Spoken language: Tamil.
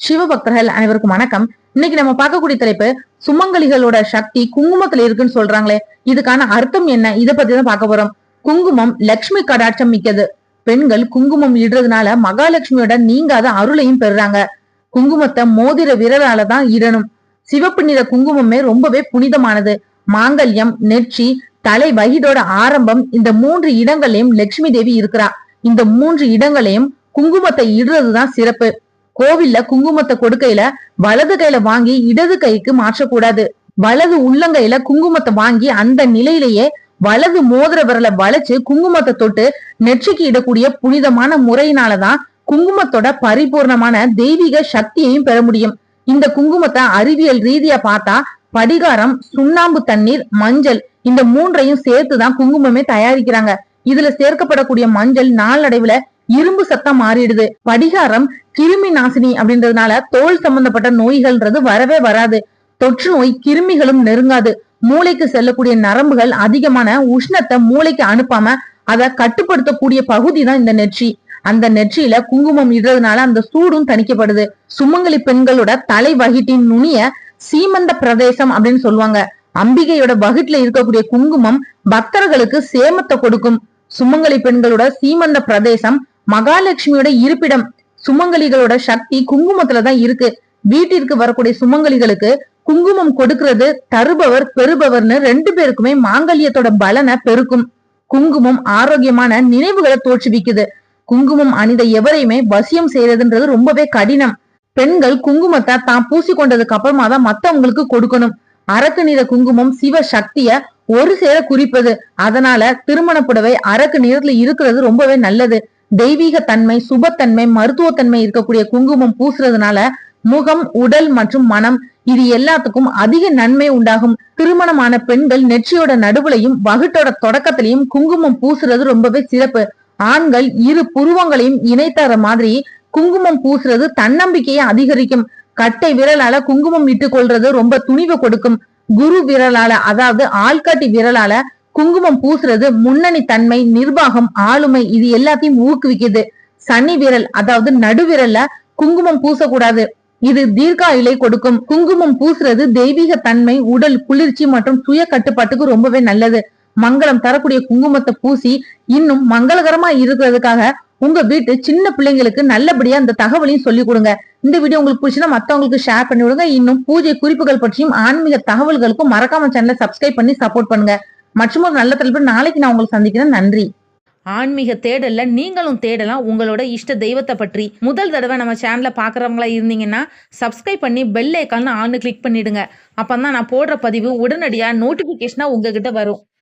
சிவபக்தர்கள் அனைவருக்கும் வணக்கம். இன்னைக்கு நம்ம பார்க்கக்கூடிய தலைப்பு சுமங்கலிகளோட சக்தி குங்குமத்துல இருக்குன்னு சொல்றாங்களே இதுக்கான அர்த்தம் என்ன? இத பத்தி தான் பார்க்க போறோம். குங்குமம் லக்ஷ்மி கடாட்சம் மிக்கது. பெண்கள் குங்குமம் இடுறதுனால மகாலட்சுமியோட நீங்காத அருளையும் பெறுறாங்க. குங்குமத்தை மோதிர விரலால தான் இடணும். சிவப்பு நிற குங்குமமே ரொம்பவே புனிதமானது. மாங்கல்யம் நெற்றி தலை வகிடோட ஆரம்பம் இந்த மூன்று இடங்களையும் லட்சுமி தேவி இருக்கிறா. இந்த மூன்று இடங்களையும் குங்குமத்தை இடுறதுதான் சிறப்பு. கோவில்ல குங்குமத்தை கொடுக்கையில வலது கையில வாங்கி இடது கைக்கு மாற்றக்கூடாது. வலது உள்ளங்கையில குங்குமத்தை வாங்கி அந்த நிலையிலேயே வலது மோதிர விரலை வளைச்சு குங்குமத்தை தொட்டு நெற்றிக்கு இடக்கூடிய புனிதமான முறையினாலதான் குங்குமத்தோட பரிபூர்ணமான தெய்வீக சக்தியையும் பெற முடியும். இந்த குங்குமத்தை அறிவியல் ரீதியா பார்த்தா படிகாரம் சுண்ணாம்பு தண்ணீர் மஞ்சள் இந்த மூன்றையும் சேர்த்துதான் குங்குமமே தயாரிக்கிறாங்க. இதுல சேர்க்கப்படக்கூடிய மஞ்சள் நாளடைவுல இரும்பு சத்தம் மாறிடுது. படிகாரம் கிருமி நாசினி அப்படின்றதுனால தோல் சம்பந்தப்பட்ட நோய்கள்ன்றது வரவே வராது. தொற்று நோய் கிருமிகளும் நெருங்காது. மூளைக்கு செல்லக்கூடிய நரம்புகள் அதிகமான உஷ்ணத்தை மூளைக்கு அனுப்பாம அதை கட்டுப்படுத்தக்கூடிய பகுதி தான் இந்த நெற்றி. அந்த நெற்றியில குங்குமம் இடுறதுனால அந்த சூடும் தணிக்கப்படுது. சுமங்கலி பெண்களோட தலை வகிட்டின் நுனிய சீமந்த பிரதேசம் அப்படின்னு சொல்லுவாங்க. அம்பிகையோட வகிட்டுல இருக்கக்கூடிய குங்குமம் பக்தர்களுக்கு சேமத்தை கொடுக்கும். சுமங்கலி பெண்களோட சீமந்த பிரதேசம் மகாலட்சுமியோட இருப்பிடம் சுமங்கலிகளோட சக்தி குங்குமத்துல தான் இருக்கு. வீட்டிற்கு வரக்கூடிய சுமங்கலிகளுக்கு குங்குமம் கொடுக்கிறது தருபவர் பெறுபவர்னு ரெண்டு பேருக்குமே மாங்கல்யத்தோட பலனை பெருக்கும். குங்குமம் ஆரோக்கியமான நினைவுகளை தோற்றுவிக்குது. குங்குமம் அணிந்த எவரையுமே வசியம் செய்யறதுன்றது ரொம்பவே கடினம். பெண்கள் குங்குமத்தை தான் பூசி கொண்டதுக்கு அப்புறமா தான் மத்தவங்களுக்கு கொடுக்கணும். அரக்கு நிற குங்குமம் சிவ சக்திய ஒரு சேர குறிப்பது. அதனால திருமண புடவை அரக்கு நிறத்துல இருக்கிறது ரொம்பவே நல்லது. தெய்வீக தன்மை சுபத்தன்மை மருத்துவத்தன்மை இருக்கக்கூடிய குங்குமம் பூசுறதுனால முகம் உடல் மற்றும் மனம் இது எல்லாத்துக்கும் அதிக நன்மை உண்டாகும். திருமணமான பெண்கள் நெற்றியோட நடுவுலையும் வகுட்டோட தொடக்கத்திலையும் குங்குமம் பூசுறது ரொம்பவே சிறப்பு. ஆண்கள் இரு புருவங்களையும் இணைத்தர மாதிரி குங்குமம் பூசுறது தன்னம்பிக்கையை அதிகரிக்கும். கட்டை விரலால குங்குமம் இட்டுக் கொள்றது ரொம்ப துணிவை கொடுக்கும். குரு விரலால அதாவது ஆள்காட்டி விரலால குங்குமம் பூசுறது முன்னணி தன்மை நிர்வாகம் ஆளுமை இது எல்லாத்தையும் ஊக்குவிக்குது. சனி விரல் அதாவது நடுவிரல்ல குங்குமம் பூசக்கூடாது. இது தீர்க்காயிலை கொடுக்கும். குங்குமம் பூசுறது தெய்வீக தன்மை உடல் குளிர்ச்சி மற்றும் சுய கட்டுப்பாட்டுக்கு ரொம்பவே நல்லது. மங்களம் தரக்கூடிய குங்குமத்தை பூசி இன்னும் மங்களகரமா இருக்கிறதுக்காக உங்க வீட்டு சின்ன பிள்ளைங்களுக்கு நல்லபடியா அந்த தகவலையும் சொல்லி கொடுங்க. இந்த வீடியோ உங்களுக்கு பிடிச்சுன்னா மத்தவங்களுக்கு ஷேர் பண்ணி விடுங்க இன்னும் பூஜை குறிப்புகள் பற்றியும் ஆன்மீக தகவல்களுக்கும் மறக்காம சேனலை சப்ஸ்கிரைப் பண்ணி சப்போர்ட் பண்ணுங்க. மற்றும் ஒரு நல்ல தலைப்பு. நாளைக்கு நான் உங்களை சந்திக்கிறேன். நன்றி. ஆன்மீக தேடல்ல நீங்களும் தேடலாம். உங்களோட இஷ்ட தெய்வத்தை பற்றி. முதல் தடவை நம்ம சேனலை பார்க்குறவங்களா இருந்தீங்கன்னா சப்ஸ்கிரைப் பண்ணி பெல் ஐக்கான்னு ஆன்னு கிளிக் பண்ணிடுங்க. அப்போ தான் நான் போடுற பதிவு உடனடியாக நோட்டிஃபிகேஷனாக உங்ககிட்ட வரும்.